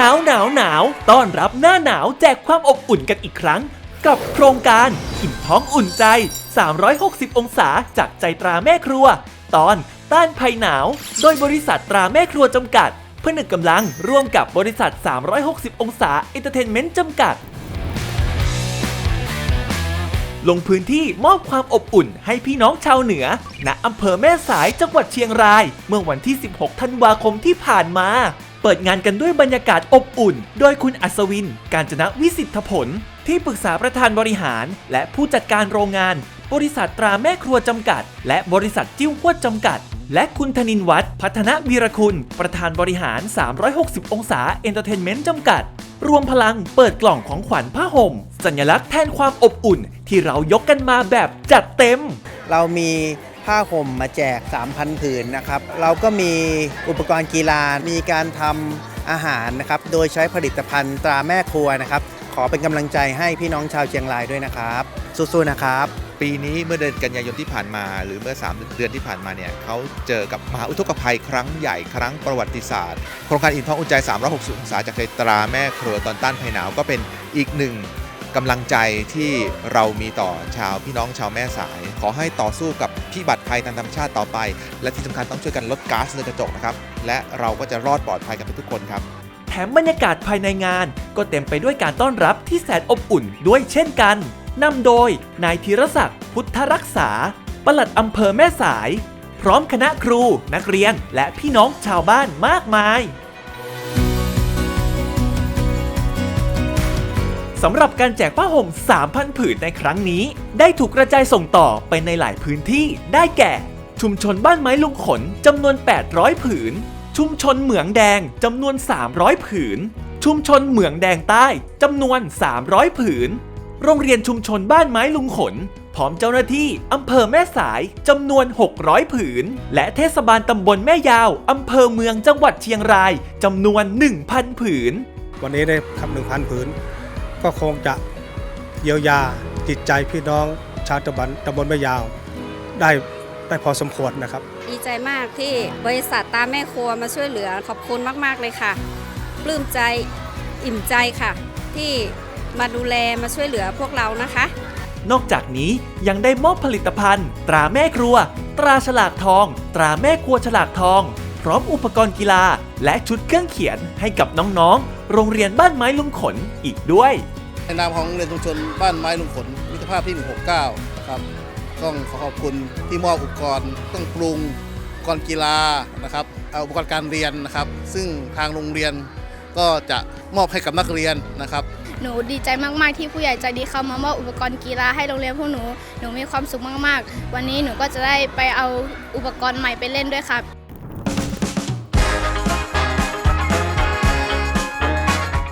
นาวหนาวหนาวต้อนรับหน้าหนาวแจกความอบอุ่นกันอีกครั้ง กับโครงการอิ่มท้องอุ่นใจ 360 องศาจากใจตราแม่ครัว ตอนต้านภัยหนาว โดยบริษัทตราแม่ครัวจำกัดเพื่อหนึ่งกำลังร่วมกับบริษัท 360 องศาเอนเตอร์เทนเมนต์จำกัด ลงพื้นที่มอบความอบอุ่นให้พี่น้องชาวเหนือ ณอำเภอแม่สายจังหวัดเชียงราย เมื่อวันที่ 16 ธันวาคมที่ผ่านมา เปิดงานกันด้วยบรรยากาศอบอุ่น โดยคุณอัศวิน การจนะวิสิทธผล ที่ปรึกษาประธานบริหาร และผู้จัดการโรงงาน บริษัทตราแม่ครัวจำกัด และบริษัทจิ้วหวดจำกัด และคุณธนินวัฒน์พัฒนวีรคุณ ประธานบริหาร 360 องศาเอนเตอร์เทนเมนต์จำกัด รวมพลังเปิดกล่องของขวัญผ้าห่ม สัญลักษณ์แทนความอบอุ่น ที่เรายกกันมาแบบจัดเต็ม เรามี ผ้าห่มมาแจก 3,000 ผืนนะครับ เราก็มีอุปกรณ์กีฬา มีการทำอาหารนะครับ โดยใช้ผลิตภัณฑ์ตราแม่ครัวนะครับ ขอเป็นกำลังใจให้พี่น้องชาวเชียงรายด้วยนะครับ สู้ๆนะครับ ปีนี้เมื่อเดือนกันยายนที่ผ่านมา หรือเมื่อ 3 เดือนที่ผ่านมาเนี่ยเขาเจอกับมหาอุทกภัยครั้งใหญ่ครั้งประวัติศาสตร์ โครงการอิ่มท้องอุ่นใจ 360 องศาจากใจตราแม่ครัวตอนต้านภัยหนาวก็เป็นอีกหนึ่ง กำลังใจที่เรามีต่อชาวพี่น้องชาวแม่สาย ขอให้ต่อสู้กับพิบัติภัยทางธรรมชาติต่อไป และที่สำคัญต้องช่วยกันลดก๊าซเรือนกระจกนะครับ และเราก็จะรอดปลอดภัยกันทุกคนครับ แถมบรรยากาศภายในงาน ก็เต็มไปด้วยการต้อนรับที่แสนอบอุ่นด้วยเช่นกันนำโดยนายธีรศักดิ์พุทธรักษาปลัดอำเภอแม่สาย พร้อมคณะครูนักเรียนและพี่น้องชาวบ้านมากมาย สำหรับการแจกผ้าห่ม 3,000 ผืนในครั้งนี้ ได้ถูกกระจายส่งต่อไปในหลายพื้นที่ได้แก่ ชุมชนบ้านไม้ลุงขนจำนวน 800 ผืน ชุมชนเหมืองแดงจำนวน 300 ผืน ชุมชนเหมืองแดงใต้จำนวน 300 ผืน โรงเรียนชุมชนบ้านไม้ลุงขนพร้อมเจ้าหน้าที่อำเภอแม่สายจำนวน 600 ผืน และเทศบาลตำบลแม่ยาวอำเภอเมืองจังหวัดเชียงรายจำนวน 1,000 ผืน วันนี้ได้ทำหนึ่งพันผืน ก็คงจะเยียวยาจิตใจพี่น้องชาวตำบลตำบลแม่ยาวได้ได้พอสมควรนะครับ ดีใจมากที่บริษัทตาแม่ครัวมาช่วยเหลือขอบคุณมาก ๆ เลยค่ะ ปลื้มใจอิ่มใจค่ะ ที่มาดูแลมาช่วยเหลือพวกเรานะคะ นอกจากนี้ยังได้มอบผลิตภัณฑ์ ตราแม่ครัว ตราฉลากทอง ตราแม่ครัวฉลากทอง พร้อมอุปกรณ์กีฬา และชุดเครื่องเขียนให้กับน้องๆ โรงเรียนบ้านไม้ลุงขนอีกด้วย ในนามของโรงเรียนชุมชนบ้านไม้ลุงขนมิตรภาพที่ 169 นะครับต้องขอขอบคุณที่มอบอุปกรณ์เครื่องปรุงอุปกรณ์กีฬานะครับเอาอุปกรณ์การเรียนนะครับ ซึ่งทางโรงเรียนก็จะมอบให้กับนักเรียนนะครับ หนูดีใจมากๆที่ผู้ใหญ่ใจดีเข้ามามอบอุปกรณ์กีฬาให้โรงเรียนพวกหนู หนูมีความสุขมากๆ วันนี้หนูก็จะได้ไปเอาอุปกรณ์ใหม่ไปเล่นด้วยค่ะ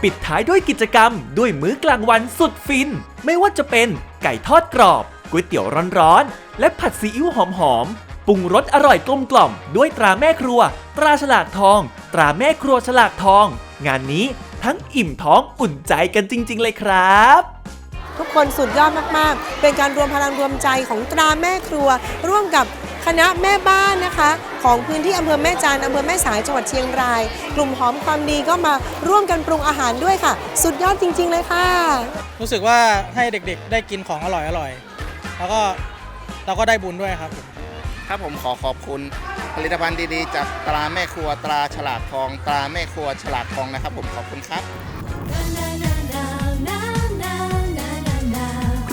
ปิดท้ายด้วยกิจกรรม ด้วยมื้อกลางวันสุดฟิน ไม่ว่าจะเป็นไก่ทอดกรอบก๋วยเตี๋ยวร้อนๆ และผัดซีอิ๊วหอมๆ ปรุงรสอร่อยกลมกล่อม ด้วยตราแม่ครัว ตราฉลากทอง ตราแม่ครัวฉลากทอง งานนี้ทั้งอิ่มท้องอุ่นใจกันจริง ๆ เลยครับ ทุกคนสุดยอดมากๆ เป็นการรวมพลังรวมใจของตราแม่ครัว ร่วมกับคณะแม่บ้านนะคะ ของพื้นที่อำเภอแม่จานอำเภอแม่สายจังหวัดเชียงราย กลุ่มหอมความดีก็มาร่วมกันปรุงอาหารด้วยค่ะ สุดยอดจริง ๆ เลยค่ะ รู้สึกว่าให้เด็กๆ ได้กินของอร่อยอร่อยๆแล้วก็เราก็ได้บุญด้วยครับผมครับผมขอขอบคุณผลิตภัณฑ์ดีๆ จากตราแม่ครัวตราฉลากทอง ตราแม่ครัวฉลากทองนะครับ ผมขอบคุณครับ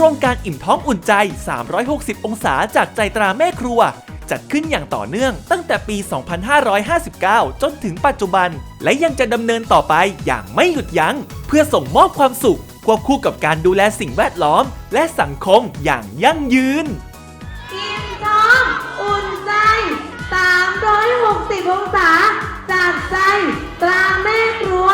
รงการอิ่มท้องอุ่นใจ 360 องศาจากใจตราแม่ครัว จัดขึ้นอย่างต่อเนื่องตั้งแต่ปี 2559 จนถึงปัจจุบัน และยังจะดำเนินต่อไปอย่างไม่หยุดยัง้ง เพื่อส่งมอบความสุข ควบคู่กับการดูแลสิ่งแวดล้อม และสังคมอย่างยั่งยืน อิ่มท้องอุ่นใจ 360 องศาจากใจตราแม่ครัว